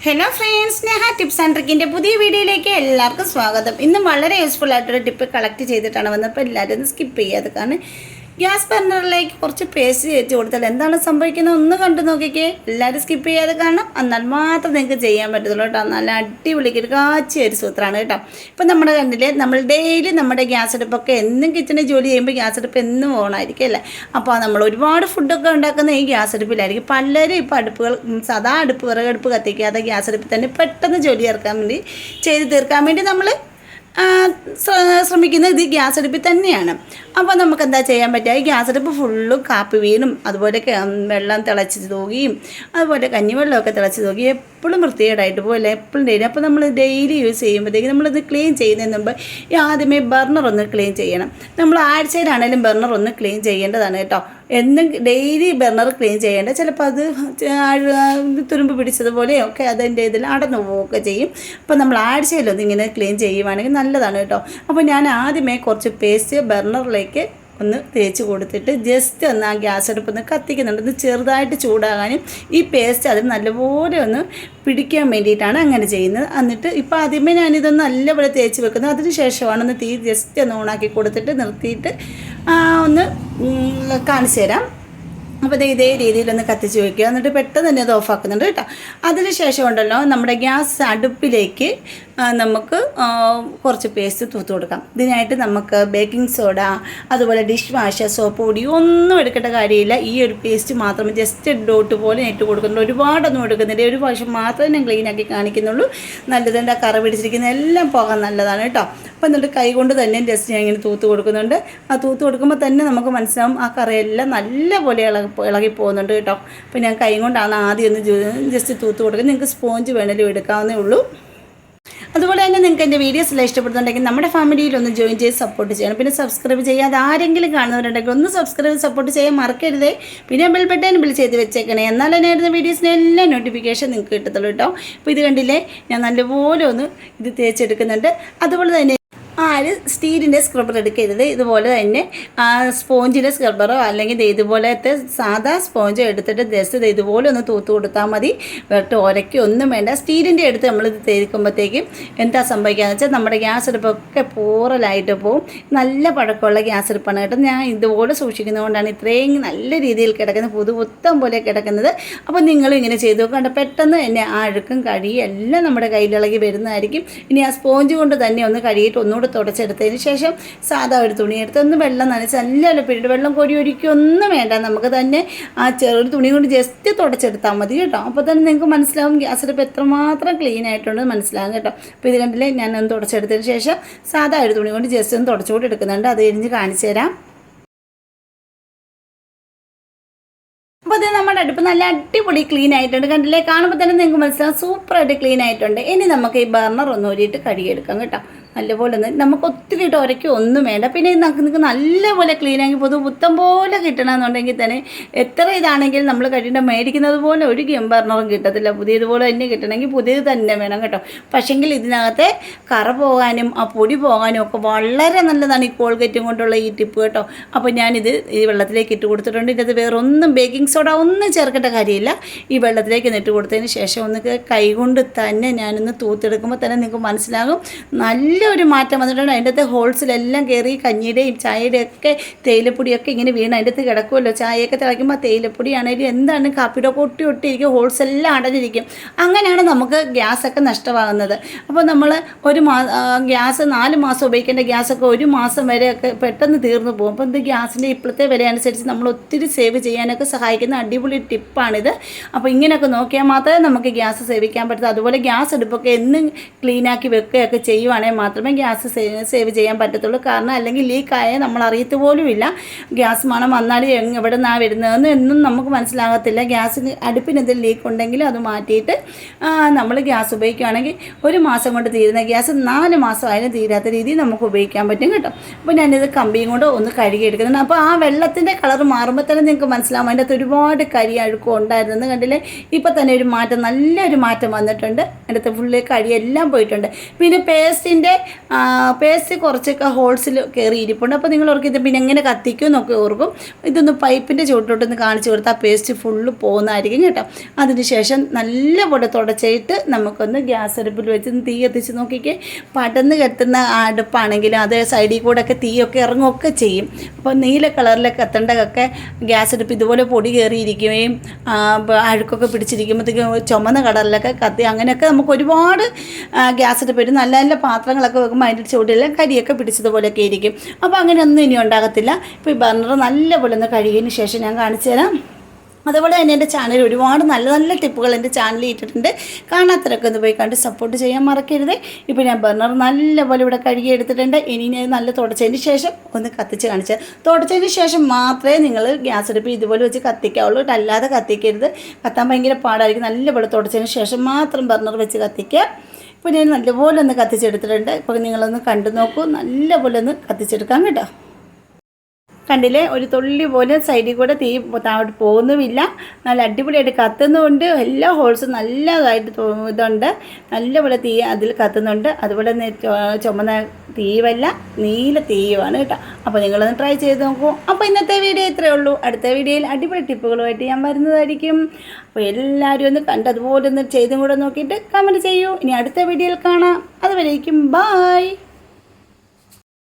Hello friends Sneha tips and ട്രിക്കിന്റെ പുതിയ വീഡിയോയിലേക്ക് എല്ലാവർക്കും സ്വാഗതം. ഇന്ന് വളരെ യൂസ്ഫുൾ ആയിട്ടൊരു ടിപ്പ് കളക്ട് ചെയ്തിട്ടാണ് വന്നപ്പോൾ എല്ലാവരും ഒന്ന് സ്കിപ്പ് ചെയ്യാതെ കാരണം ഗ്യാസ് ബർണറിലേക്ക് കുറച്ച് പേസ്റ്റ് കയറ്റി കൊടുത്താൽ എന്താണ് സംഭവിക്കുന്നത്? ഒന്ന് കണ്ടു നോക്കിക്കേ. എല്ലാവരും സ്കിപ്പ് ചെയ്യാതെ കാണണം. എന്നാൽ മാത്രം നിങ്ങൾക്ക് ചെയ്യാൻ പറ്റത്തുള്ളൂ കേട്ടോ. നല്ല അടിപൊളി കാച്ചിയ ഒരു സൂത്രമാണ് കേട്ടോ. ഇപ്പം നമ്മുടെ കണ്ടില്ലേ നമ്മൾ ഡെയിലി നമ്മുടെ ഗ്യാസ് അടുപ്പൊക്കെ എന്നും കിച്ചണിൽ ജോലി ചെയ്യുമ്പോൾ ഗ്യാസ് അടുപ്പ് എന്നും ഓണായിരിക്കും അല്ലേ? അപ്പോൾ നമ്മൾ ഒരുപാട് ഫുഡൊക്കെ ഉണ്ടാക്കുന്ന ഈ ഗ്യാസ് അടുപ്പിലായിരിക്കും. പലരും ഇപ്പോൾ അടുപ്പുകൾ സാധാ അടുപ്പ് വിറകടുപ്പ് കത്തിക്കാതെ ഗ്യാസ് അടുപ്പിൽ തന്നെ പെട്ടെന്ന് ജോലി ഇറക്കാൻ വേണ്ടി ചെയ്ത് തീർക്കാൻ വേണ്ടി നമ്മൾ ശ്രമിക്കുന്നത് ഇത് ഗ്യാസ് അടുപ്പിൽ തന്നെയാണ്. അപ്പോൾ നമുക്ക് എന്താ ചെയ്യാൻ പറ്റുക? ഈ ഗ്യാസ് അടുപ്പ് ഫുള്ളും കാപ്പി വീണും അതുപോലെ വെള്ളം തിളച്ച് തൂകിയും അതുപോലെ കഞ്ഞിവെള്ളമൊക്കെ തിളച്ച് തൂകി എപ്പോഴും വൃത്തികേടായിട്ട് പോകില്ല എപ്പോഴും ഡെയിലി. അപ്പോൾ നമ്മൾ ഡെയിലി യൂസ് ചെയ്യുമ്പോഴത്തേക്ക് നമ്മളിത് ക്ലീൻ ചെയ്യുന്നതിന് മുമ്പ് ആദ്യമേ ബർണർ ഒന്ന് ക്ലീൻ ചെയ്യണം. നമ്മൾ ആഴ്ചയിലാണേലും ബർണർ ഒന്ന് ക്ലീൻ ചെയ്യേണ്ടതാണ് കേട്ടോ. എന്നും ഡെയിലി ബർണർ ക്ലീൻ ചെയ്യേണ്ട. ചിലപ്പോൾ അത് തുരുമ്പ് പിടിച്ചതുപോലെയോ ഒക്കെ അതിന്റെ ഇതിൽ അടന്നു പോവുകയൊക്കെ ചെയ്യും. അപ്പോൾ നമ്മൾ ആഴ്ചയിലൊന്നും ഇങ്ങനെ ക്ലീൻ ചെയ്യുവാണെങ്കിൽ നല്ലതാണ് കേട്ടോ. അപ്പോൾ ഞാൻ ആദ്യമേ കുറച്ച് പേസ്റ്റ് ബർണറിലേക്ക് ഒന്ന് തേച്ച് കൊടുത്തിട്ട് ജസ്റ്റ് ഒന്ന് ആ ഗ്യാസ് അടുപ്പ് ഒന്ന് കത്തിക്കുന്നുണ്ട്. ഒന്ന് ചെറുതായിട്ട് ചൂടാകാനും ഈ പേസ്റ്റ് അതിൽ നല്ലപോലെ ഒന്ന് പിടിക്കാൻ വേണ്ടിയിട്ടാണ് അങ്ങനെ ചെയ്യുന്നത്. എന്നിട്ട് ഇപ്പോൾ ആദ്യമേ ഞാനിതൊന്ന് നല്ലപോലെ തേച്ച് വെക്കുന്നത് അതിന് ശേഷമാണ് ഒന്ന് തീ ജസ്റ്റ് ഒന്ന് ഓണാക്കി കൊടുത്തിട്ട് നിർത്തിയിട്ട് ഒന്ന് കാണിച്ചു തരാം. അപ്പോൾ ദേ ഇതേ രീതിയിലൊന്ന് കത്തിച്ച് വയ്ക്കുക എന്നിട്ട് പെട്ടെന്ന് തന്നെ അത് ഓഫാക്കുന്നുണ്ട് കേട്ടോ. അതിന് ശേഷം ഉണ്ടല്ലോ നമ്മുടെ ഗ്യാസ് അടുപ്പിലേക്ക് നമുക്ക് കുറച്ച് പേസ്റ്റ് തൂത്ത് കൊടുക്കാം. ഇതിനായിട്ട് നമുക്ക് ബേക്കിംഗ് സോഡ അതുപോലെ ഡിഷ് വാഷ് സോപ്പ് പൊടി ഒന്നും എടുക്കേണ്ട കാര്യമില്ല. ഈ ഒരു പേസ്റ്റ് മാത്രം ജസ്റ്റ് ഡോട്ട് പോലെ ഇട്ട് കൊടുക്കുന്നുള്ളൂ ഒരുപാടൊന്നും എടുക്കുന്നില്ല. ഒരു പ്രാവശ്യം മാത്രമേ ഞാൻ ക്ലീൻ ആക്കി കാണിക്കുന്നുള്ളൂ. നല്ലതുണ്ട് ആ കറ പിടിച്ചിരിക്കുന്ന എല്ലാം പോകാൻ നല്ലതാണ് കേട്ടോ. അപ്പോൾ എന്നിട്ട് കൈ കൊണ്ട് തന്നെ ജസ്റ്റ് ഞാൻ ഇങ്ങനെ തൂത്ത് കൊടുക്കുന്നുണ്ട്. ആ തൂത്ത് കൊടുക്കുമ്പോൾ തന്നെ നമുക്ക് മനസ്സിലാവും ആ കറയെല്ലാം നല്ലപോലെ ഇളകി ഇളകി പോകുന്നുണ്ട് കേട്ടോ. അപ്പോൾ ഞാൻ കൈ കൊണ്ടാണ് ആദ്യം ഒന്ന് ജസ്റ്റ് തൂത്ത് കൊടുക്കുന്നത്. നിങ്ങൾക്ക് സ്പോഞ്ച് വേണേലും എടുക്കാവുന്നേ ഉള്ളൂ. അതുപോലെ തന്നെ നിങ്ങൾക്ക് എന്റെ വീഡിയോസ് എല്ലാം ഇഷ്ടപ്പെടുന്നുണ്ടെങ്കിൽ നമ്മുടെ ഫാമിലിയിൽ ഒന്ന് ജോയിൻ ചെയ്ത് സപ്പോർട്ട് ചെയ്യണം. പിന്നെ സബ്സ്ക്രൈബ് ചെയ്യാതെ ആരെങ്കിലും കാണുന്നവരുണ്ടെങ്കിൽ ഒന്ന് സബ്സ്ക്രൈബ് സപ്പോർട്ട് ചെയ്യാൻ മറക്കരുതേ. പിന്നെ ബെൽ ബട്ടൺ ബിൽ ചെയ്ത് വെച്ചേക്കണേ. എന്നാൽ തന്നെ ഇടുന്ന വീഡിയോസിന് എല്ലാ നോട്ടിഫിക്കേഷൻ നിങ്ങൾക്ക് കിട്ടത്തുള്ളൂ കേട്ടോ. അപ്പോൾ ഇത് കണ്ടില്ലേ? ഞാൻ നല്ലപോലെ ഒന്ന് ഇത് തേച്ചെടുക്കുന്നുണ്ട്. അതുപോലെ തന്നെ ആര് സ്റ്റീലിന്റെ സ്ക്രബ്ബർ എടുക്കരുത്. ഇതുപോലെ തന്നെ ആ സ്പോഞ്ചിന്റെ സ്ക്രബ്ബറോ അല്ലെങ്കിൽ ഇതുപോലത്തെ സാധാ സ്പോഞ്ചോ എടുത്തിട്ട് ജസ്റ്റ് ഇതുപോലെ ഒന്ന് തൂത്ത് കൊടുത്താൽ മതി. വെട്ട് ഒന്നും വേണ്ട. സ്റ്റീലിന്റെ എടുത്ത് നമ്മൾ ഇത് തേക്കുമ്പോഴത്തേക്കും എന്താ സംഭവിക്കുകയെന്ന് വെച്ചാൽ നമ്മുടെ ഗ്യാസ് അടുപ്പൊക്കെ പൂറലായിട്ട് പോവും. നല്ല പഴക്കമുള്ള ഗ്യാസ് അടുപ്പാണ് കേട്ടോ. ഞാൻ ഇതുപോലെ സൂക്ഷിക്കുന്നതുകൊണ്ടാണ് ഇത്രയും നല്ല രീതിയിൽ കിടക്കുന്നത് പുതു പുത്തം പോലെ കിടക്കുന്നത്. അപ്പോൾ നിങ്ങളും ഇങ്ങനെ ചെയ്തു നോക്കാണ്ട് പെട്ടെന്ന് തന്നെ ആ അഴുക്കും കഴിയും എല്ലാം നമ്മുടെ കയ്യിലിളകി വരുന്നതായിരിക്കും. ഇനി ആ സ്പോഞ്ച് കൊണ്ട് തന്നെ ഒന്ന് കഴുകിയിട്ട് ഒന്നുകൂടെ തുടച്ചെടുത്തതിന് ശേഷം സാധാ ഒരു തുണി എടുത്ത് ഒന്ന് വെള്ളം നനച്ച് നല്ല പിന്നീട് വെള്ളം കോരി ഒരിക്കൊന്നും വേണ്ട. നമുക്ക് തന്നെ ആ ചെറിയൊരു തുണി കൊണ്ട് ജസ്റ്റ് തുടച്ചെടുത്താൽ മതി കേട്ടോ. അപ്പോൾ തന്നെ നിങ്ങൾക്ക് മനസ്സിലാവും ഗ്യാസ് അടുപ്പ് എത്രമാത്രം ക്ലീൻ ആയിട്ടുണ്ട് മനസ്സിലാകും കേട്ടോ. അപ്പോൾ ഇത് കണ്ടില്ലേ ഞാൻ ഒന്ന് തുടച്ചെടുത്തതിന് ശേഷം സാധാ ഒരു തുണി കൊണ്ട് ജസ്റ്റ് ഒന്ന് തുടച്ചുകൂടി എടുക്കുന്നുണ്ട്. അത് കഴിഞ്ഞ് കാണിച്ചു തരാം. അപ്പോൾ അത് നമ്മുടെ അടുപ്പ് നല്ല അടിപൊളി ക്ലീൻ ആയിട്ടുണ്ട്. കണ്ടില്ലേ കാണുമ്പോൾ തന്നെ നിങ്ങൾക്ക് മനസ്സിലാവും സൂപ്പറായിട്ട് ക്ലീൻ ആയിട്ടുണ്ട്. ഇനി നമുക്ക് ഈ ബർണർ ഒന്ന് ഊരിയിട്ട് കഴുകിയെടുക്കാം കേട്ടോ. നല്ലപോലെ ഒന്ന് നമുക്ക് ഒത്തിരി ഒരയ്ക്ക് ഒന്നും വേണ്ട. പിന്നെ ഇത് നിങ്ങൾക്ക് നല്ലപോലെ ക്ലീൻ ആക്കി പൊതു പുത്തം പോലെ കിട്ടണമെന്നുണ്ടെങ്കിൽ തന്നെ എത്ര ഇതാണെങ്കിലും നമ്മൾ കഴിയേണ്ട മേടിക്കുന്നത് പോലെ ഒരു ഗെയിം ബർണറും കിട്ടത്തില്ല. പുതിയതുപോലെ തന്നെ കിട്ടണമെങ്കിൽ പുതിയത് തന്നെ വേണം കേട്ടോ. പക്ഷെങ്കിൽ ഇതിനകത്തെ കറ പോകാനും ആ പൊടി പോകാനും ഒക്കെ വളരെ നല്ലതാണ് ഈ കോൾഗേറ്റും കൊണ്ടുള്ള ഈ ടിപ്പ് കേട്ടോ. അപ്പോൾ ഞാനിത് ഈ വെള്ളത്തിലേക്ക് ഇട്ട് കൊടുത്തിട്ടുണ്ട്. ഇതിനകത്ത് വേറെ ഒന്നും ബേക്കിംഗ് സോഡ ഒന്നും ചേർക്കേണ്ട കാര്യമില്ല. ഈ വെള്ളത്തിലേക്ക് ഇട്ട് കൊടുത്തതിന് ശേഷം ഒന്ന് കൈകൊണ്ട് തന്നെ ഞാനൊന്ന് തൂത്തെടുക്കുമ്പോൾ തന്നെ നിങ്ങൾക്ക് മനസ്സിലാകും. നല്ലൊരു മാറ്റം വന്നിട്ടുണ്ട്. അതിന്റെ അകത്ത് ഹോൾസിലെല്ലാം കയറി കഞ്ഞിയുടെയും ചായയുടെയും ഒക്കെ തേയിലപ്പൊടിയൊക്കെ ഇങ്ങനെ വീണ് അതിന്റെ അകത്ത് കിടക്കുമല്ലോ. ചായയൊക്കെ തിളയ്ക്കുമ്പോൾ തേയിലപ്പൊടി ആണെങ്കിലും എന്താണ് കാപ്പിയുടെ ഒട്ടി ഒട്ടിയിരിക്കും ഹോൾസ് എല്ലാം അടഞ്ഞിരിക്കും. അങ്ങനെയാണ് നമുക്ക് ഗ്യാസൊക്കെ നഷ്ടമാകുന്നത്. അപ്പോൾ നമ്മൾ ഒരു മാ ഗ്യാസ് നാല് മാസം ഉപയോഗിക്കേണ്ട ഗ്യാസൊക്കെ ഒരു മാസം വരെ ഒക്കെ പെട്ടെന്ന് തീർന്നു പോകും. അപ്പോൾ ഇത് ഗ്യാസിന്റെ ഇപ്പോഴത്തെ വില അനുസരിച്ച് നമ്മൾ ഒത്തിരി സേവ് ചെയ്യാനൊക്കെ സഹായിക്കുന്ന അടിപൊളി ടിപ്പാണിത്. അപ്പോൾ ഇങ്ങനെയൊക്കെ നോക്കിയാൽ മാത്രമേ നമുക്ക് ഗ്യാസ് സേവിക്കാൻ പറ്റൂ അതുപോലെ ഗ്യാസ് അടുപ്പൊക്കെ എന്നും ക്ലീനാക്കി വെക്കുകയൊക്കെ ചെയ്യുവാണെങ്കിൽ മാത്രമേ ഗ്യാസ് സേവ് ചെയ്യാൻ പറ്റത്തുള്ളൂ. കാരണം അല്ലെങ്കിൽ ലീക്കായ നമ്മൾ അറിയത്ത് പോലുമില്ല. ഗ്യാസ് മണം വന്നാൽ എവിടെ നിന്നാണ് വരുന്നതെന്ന് എന്നും നമുക്ക് മനസ്സിലാകത്തില്ല. ഗ്യാസ് അടുപ്പിന് എന്തെങ്കിലും ലീക്ക് ഉണ്ടെങ്കിൽ അത് മാറ്റിയിട്ട് നമ്മൾ ഗ്യാസ് ഉപയോഗിക്കുകയാണെങ്കിൽ ഒരു മാസം കൊണ്ട് തീരുന്ന ഗ്യാസ് നാല് മാസമായാലും തീരാത്ത രീതിയിൽ നമുക്ക് ഉപയോഗിക്കാൻ പറ്റും കേട്ടോ. അപ്പോൾ ഞാനിത് കമ്പിയും കൊണ്ട് ഒന്ന് കഴുകി എടുക്കുന്നുണ്ട്. അപ്പോൾ ആ വെള്ളത്തിന്റെ കളർ മാറുമ്പോൾ തന്നെ നിങ്ങൾക്ക് മനസ്സിലാവും. അതിന്റെ അകത്ത് ഒരുപാട് കരി അഴുക്കും ഉണ്ടായിരുന്നെന്ന് കണ്ടില്ലേ? ഇപ്പോൾ തന്നെ ഒരു മാറ്റം നല്ലൊരു മാറ്റം വന്നിട്ടുണ്ട്. അതിന്റെ അകത്ത് ഫുള്ള് കരിയെല്ലാം പോയിട്ടുണ്ട്. പിന്നെ പേസ്റ്റിന്റെ പേസ്റ്റ് കുറച്ചൊക്കെ ഹോൾസിൽ കയറി ഇരിപ്പുണ്ട്. അപ്പോൾ നിങ്ങൾ ഓർക്കും ഇത് പിന്നെ എങ്ങനെ കത്തിക്കും എന്നൊക്കെ ഓർക്കും. ഇതൊന്ന് പൈപ്പിന്റെ ചുവട്ടോട്ടൊന്ന് കാണിച്ചു കൊടുത്താൽ പേസ്റ്റ് ഫുള്ള് പോകുന്നതായിരിക്കും കേട്ടോ. അതിന് ശേഷം നല്ലപോലെ തുടച്ചിട്ട് നമുക്കൊന്ന് ഗ്യാസ് അടുപ്പിൽ വെച്ച് തീ കത്തിച്ച് നോക്കിക്കേ. പടന്ന് കത്തുന്ന അടുപ്പാണെങ്കിലും അത് സൈഡിൽ കൂടെ ഒക്കെ തീയൊക്കെ ഇറങ്ങുകയൊക്കെ ചെയ്യും. അപ്പോൾ നീല കളറിലൊക്കെ കത്തേണ്ടതൊക്കെ ഗ്യാസ് അടുപ്പ് ഇതുപോലെ പൊടി കയറിയിരിക്കുകയും അഴുക്കൊക്കെ പിടിച്ചിരിക്കുമ്പോഴത്തേക്കും ചുമന്ന കളറിലൊക്കെ കത്തി അങ്ങനെയൊക്കെ നമുക്ക് ഒരുപാട് ഗ്യാസ് അടുപ്പ് നല്ല നല്ല പാത്രങ്ങളൊക്കെ വെക്കുമ്പോൾ അതിന്റെ ചുവട്ടിലെല്ലാം കരിയൊക്കെ പിടിച്ചതുപോലെയൊക്കെ ഇരിക്കും. അപ്പോൾ അങ്ങനെയൊന്നും ഇനി ഉണ്ടാകത്തില്ല. ഇപ്പോൾ ഈ ബർണർ നല്ലപോലെ ഒന്ന് കഴുകിയതിന് ശേഷം ഞാൻ കാണിച്ചു തരാം അതുപോലെ തന്നെ എന്റെ ചാനൽ ഒരുപാട് നല്ല നല്ല ടിപ്പുകൾ എന്റെ ചാനലിൽ ഇട്ടിട്ടുണ്ട്. കാണാത്തവരൊക്കെ ഒന്ന് പോയി കണ്ട് സപ്പോർട്ട് ചെയ്യാൻ മറക്കരുത്. ഇപ്പോൾ ഞാൻ ബർണർ നല്ലപോലെ ഇവിടെ കഴുകി എടുത്തിട്ടുണ്ട്. ഇനി ഞാൻ നല്ല തുടച്ചതിന് ശേഷം ഒന്ന് കത്തിച്ച് കാണിച്ച് തുടച്ചതിന് ശേഷം മാത്രമേ നിങ്ങൾ ഗ്യാസ് അടുപ്പ് ഇതുപോലെ വെച്ച് കത്തിക്കാവുള്ളൂ. അല്ലാതെ കത്തിക്കരുത്. കത്താൻ ഭയങ്കര പാടായിരിക്കും. നല്ലപോലെ തുടച്ചതിന് ശേഷം മാത്രം ബർണർ വെച്ച് കത്തിക്കുക. ഇപ്പോൾ ഞാൻ നല്ലപോലെ ഒന്ന് കത്തിച്ചെടുത്തിട്ടുണ്ട്. ഇപ്പോൾ നിങ്ങളൊന്ന് കണ്ടു നോക്കൂ. നല്ലപോലെ ഒന്ന് കത്തിച്ചെടുക്കാം കേട്ടോ. കണ്ടില്ലേ? ഒരു തുള്ളി പോലെ സൈഡിൽ കൂടെ തീ താഴോട്ട് പോകുന്നുമില്ല. നല്ല അടിപൊളിയായിട്ട് കത്തുന്നുമുണ്ട് എല്ലാ ഹോൾസും നല്ലതായിട്ട് ഇതുണ്ട്. നല്ലപോലെ തീ അതിൽ കത്തുന്നുണ്ട്. അതുപോലെ ചുമന്ന തീവല്ല നീല തീയുമാണ് കേട്ടോ. അപ്പോൾ നിങ്ങളൊന്ന് ട്രൈ ചെയ്ത് നോക്കൂ. അപ്പോൾ ഇന്നത്തെ വീഡിയോ ഇത്രയേ ഉള്ളൂ. അടുത്ത വീഡിയോയിൽ അടിപൊളി ടിപ്പുകളുമായിട്ട് ഞാൻ വരുന്നതായിരിക്കും. അപ്പോൾ എല്ലാവരും ഒന്ന് കണ്ട് അതുപോലെ ഒന്ന് ചെയ്തും കൂടെ നോക്കിയിട്ട് കമന്റ് ചെയ്യൂ. ഇനി അടുത്ത വീഡിയോയിൽ കാണാം. അതുവരേക്കും ബായ്